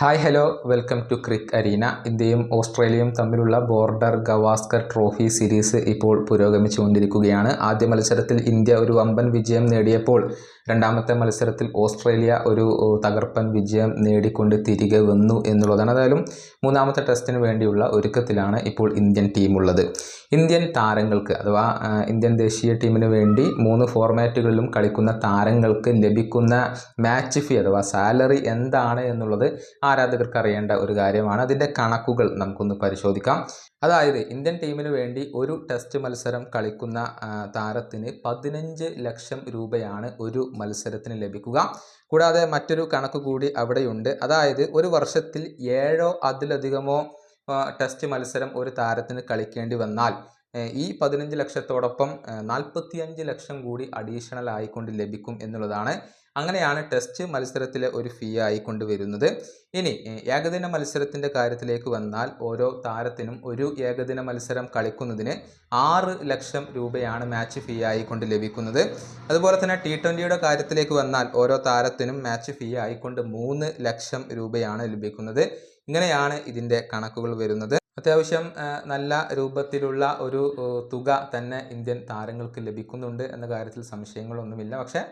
Hi hello welcome to cric arena ഇന്ത്യയും ഓസ്ട്രേലിയയും തമ്മിലുള്ള ബോർഡർ ഗവാസ്കർ ട്രോഫി സീരീസ് ഇപ്പോൾ പുരോഗമിച്ചുകൊണ്ടിരിക്കുകയാണ്. ആദ്യ മത്സരത്തിൽ ഇന്ത്യ ഒരു വമ്പൻ വിജയം നേടിയപ്പോൾ രണ്ടാമത്തെ മത്സരത്തിൽ ഓസ്ട്രേലിയ ഒരു തകർപ്പൻ വിജയം നേടിക്കൊണ്ട് തിരികെ വന്നു എന്നുള്ളതാണ്. ഏതായാലും മൂന്നാമത്തെ ടെസ്റ്റിന് വേണ്ടിയുള്ള ഒരുക്കത്തിലാണ് ഇപ്പോൾ ഇന്ത്യൻ ടീമുള്ളത്. ഇന്ത്യൻ താരങ്ങൾക്ക് അഥവാ ഇന്ത്യൻ ദേശീയ ടീമിന് വേണ്ടി മൂന്ന് ഫോർമാറ്റുകളിലും കളിക്കുന്ന താരങ്ങൾക്ക് ലഭിക്കുന്ന മാച്ച് ഫീ അഥവാ സാലറി എന്താണ് എന്നുള്ളത് ആരാധകർക്ക് അറിയേണ്ട ഒരു കാര്യമാണ്. അതിന്റെ കണക്കുകൾ നമുക്കൊന്ന് പരിശോധിക്കാം. അതായത് ഇന്ത്യൻ ടീമിന് വേണ്ടി ഒരു ടെസ്റ്റ് മത്സരം കളിക്കുന്ന താരത്തിന് പതിനഞ്ച് ലക്ഷം രൂപയാണ് ഒരു മത്സരത്തിന് ലഭിക്കുക. കൂടാതെ മറ്റൊരു കണക്ക് കൂടി അവിടെയുണ്ട്. അതായത് ഒരു വർഷത്തിൽ ഏഴോ അതിലധികമോ ടെസ്റ്റ് മത്സരം ഒരു താരത്തിന് കളിക്കേണ്ടി വന്നാൽ ഈ പതിനഞ്ച് ലക്ഷത്തോടൊപ്പം നാൽപ്പത്തിയഞ്ച് ലക്ഷം കൂടി അഡീഷണൽ ആയിക്കൊണ്ട് ലഭിക്കും എന്നുള്ളതാണ്. അങ്ങനെയാണ് ടെസ്റ്റ് മത്സരത്തിലെ ഒരു ഫീ ആയിക്കൊണ്ട് വരുന്നത്. ഇനി ഏകദിന മത്സരത്തിന്റെ കാര്യത്തിലേക്ക് വന്നാൽ ഓരോ താരത്തിനും ഒരു ഏകദിന മത്സരം കളിക്കുന്നതിന് ആറ് ലക്ഷം രൂപയാണ് മാച്ച് ഫീ ആയിക്കൊണ്ട് ലഭിക്കുന്നത്. അതുപോലെ തന്നെ ടി ട്വന്റിയുടെ കാര്യത്തിലേക്ക് വന്നാൽ ഓരോ താരത്തിനും മാച്ച് ഫീ ആയിക്കൊണ്ട് മൂന്ന് ലക്ഷം രൂപയാണ് ലഭിക്കുന്നത്. ഇങ്ങനെയാണ് ഇതിന്റെ കണക്കുകൾ വരുന്നത്. അത്യാവശ്യം നല്ല രൂപത്തിലുള്ള ഒരു തുക തന്നെ ഇന്ത്യൻ താരങ്ങൾക്ക് ലഭിക്കുന്നുണ്ട് എന്ന കാര്യത്തിൽ സംശയങ്ങളൊന്നുമില്ല. പക്ഷേ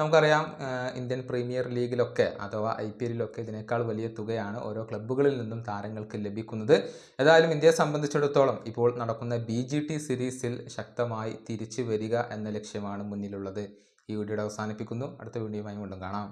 നമുക്കറിയാം ഇന്ത്യൻ പ്രീമിയർ ലീഗിലൊക്കെ അഥവാ ഐ പി എല്ലിലൊക്കെ ഇതിനേക്കാൾ വലിയ തുകയാണ് ഓരോ ക്ലബ്ബുകളിൽ നിന്നും താരങ്ങൾക്ക് ലഭിക്കുന്നത്. ഏതായാലും ഇന്ത്യയെ സംബന്ധിച്ചിടത്തോളം ഇപ്പോൾ നടക്കുന്ന ബി ജി ടി സീരീസിൽ ശക്തമായി തിരിച്ചു വരിക എന്ന ലക്ഷ്യമാണ് മുന്നിലുള്ളത്. ഈ വീഡിയോയുടെ അവസാനിപ്പിക്കുന്നു. അടുത്ത വീഡിയോയുമായി വീണ്ടും കാണാം.